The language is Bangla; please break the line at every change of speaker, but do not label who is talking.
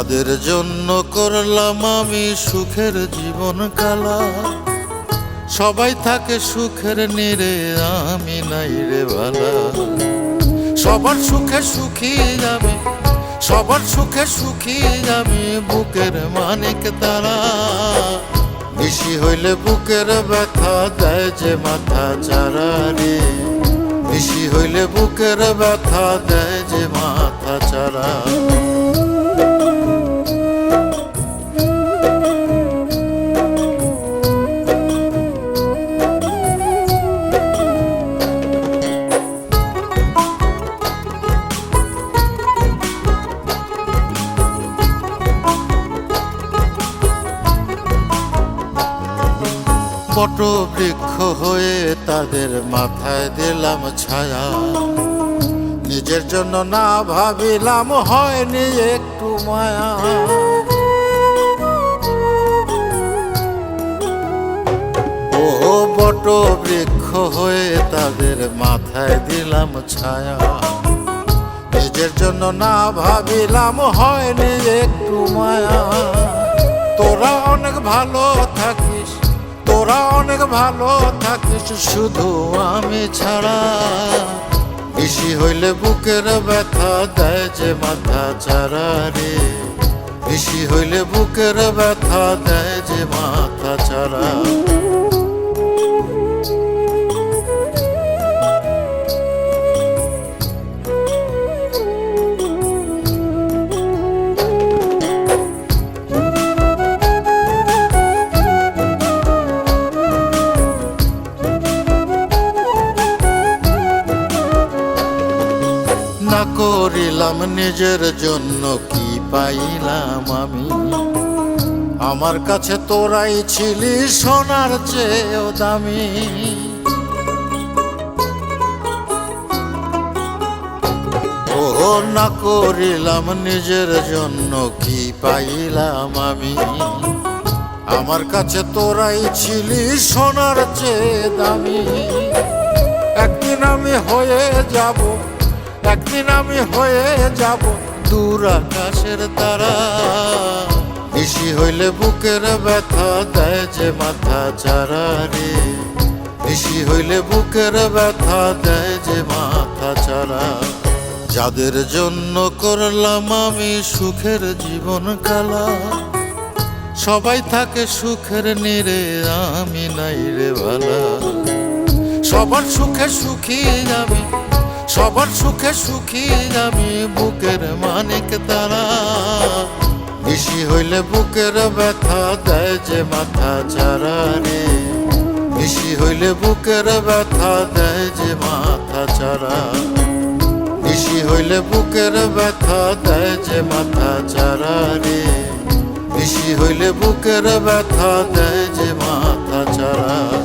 যাদের জন্য করলাম আমি সুখের জীবন কালা। সবাই থাকে সুখের নিরে, আমি নাই রে ভালা সবার সুখে সুখী যাবে সবার সুখে সুখী যাবে বুকের মানিক তারা। বেশি হইলে বুকের ব্যথা দেয় যে মাথা চারা রে। বেশি হইলে বুকের ব্যথা দেয় যে মাথা চারা। বট বৃক্ষ হয়ে তাদের মাথায় দিলাম ছায়া। নিজের জন্য না ভাবিলাম, হয়নি একটু মায়া। ও বট বৃক্ষ হয়ে তাদের মাথায় দিলাম ছায়া। নিজের জন্য না ভাবিলাম, হয়নি একটু মায়া। তোরা অনেক ভালো থাকিস তোরা অনেক ভালো থাকিস, শুধু আমি ছাড়া। বেশি হইলে বুকের ব্যথা দেয় যে মাথা ছাড়া রে। বেশি হইলে বুকের ব্যথা দেয় যে মাথা ছাড়া। করিলাম নিজের জন্য কি পাইলাম আমি? আমার কাছে তোরাই ছিলি সোনার চেয়েও দামি। ও না করিলাম নিজের জন্য কি পাইলাম আমি? আমার কাছে তোরাই ছিলি সোনার চেয়ে দামি। একদিন আমি হয়ে যাব একদিন আমি হয়ে যাব দূর আকাশের তারা। বেশি হইলে বুকের ব্যথা দেয় যে মাথা চারা রে। বেশি হইলে বুকের ব্যথা দেয় যে মাথা চারা যাদের জন্য করলাম আমি সুখের জীবন কালা। সবাই থাকে সুখের নিরে, আমি নাই রে ভালা। সবার সুখে সুখী যাবে সবার সুখে সুখী আমি বুকের মানিক তারা। বেশি হইলে বুকের ব্যথা দেয় যে মাথা চারা রে। বেশি হইলে বুকের ব্যথা দেয় যে মাথা চারা বেশি হইলে বুকের ব্যথা দেয় যে মাথা চারা রে। বেশি হইলে বুকের ব্যথা দেয় যে মাথা চারা